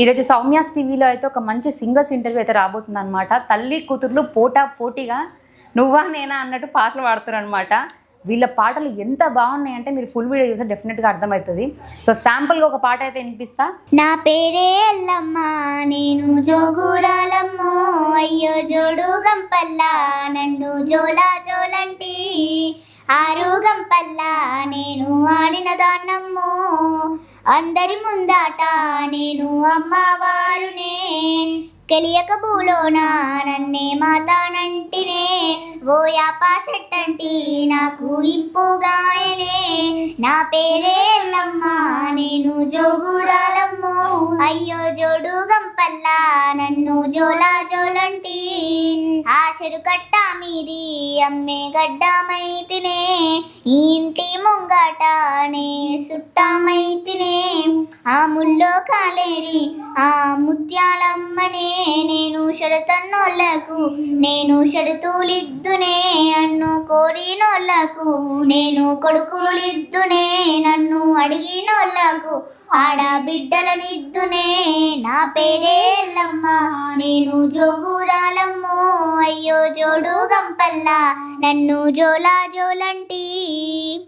ఈరోజు సౌమ్యాస్ టీవీలో అయితే ఒక మంచి సింగర్స్ ఇంటర్వ్యూ అయితే రాబోతుంది అనమాట తల్లి కూతుర్లు పోటా పోటీగా నువ్వా నేనా అన్నట్టు పాటలు పాడుతారు అనమాట వీళ్ళ పాటలు ఎంత బాగున్నాయి అంటే మీరు ఫుల్ వీడియో చూస్తే డెఫినెట్గా అర్థమవుతుంది. సో శాంపుల్గా ఒక పాట అయితే వినిపిస్తా. నా పేరే ఎల్లమ్మ నేను జోగురాలమ్మో. అయ్యో జోడు గంపల్లా నన్ను జోలా జోలంటి. ఆరు గంపల్లా నేను ఆడిన దాన్నమ్మో అందరి ముందాట నేను అమ్మవారునే. తెలియక భూలోన నన్నే మాతానంటినే. ఓ యాపాసెట్టంటీ నాకు ఇంపుగాయనే నా పేరేలమ్మ నేను జోగురాలమ్మో. అయ్యో జోడు గంపల్లా నన్ను జోలా జోలంటి. ఆశరు కట్ట మీది అమ్మే గడ్డమైతినే ఇంటి ముంగట నే సుట్టమైతినే ఆ ముల్లో కాలేరి ఆ ముత్యాలమ్మనే నేను షరతన్నోళ్ళకు నేను షరతులిద్దునే నన్ను కోరినోళ్ళకు నేను కొడుకులిద్దునే నన్ను అడిగినోళ్ళకు ఆడబిడ్డలనిద్దునే నా పేరేళ్ళమ్మ నేను జోగురాలమ్మో అయ్యో జోడు గంపల్లా నన్ను జోలా జోలంటి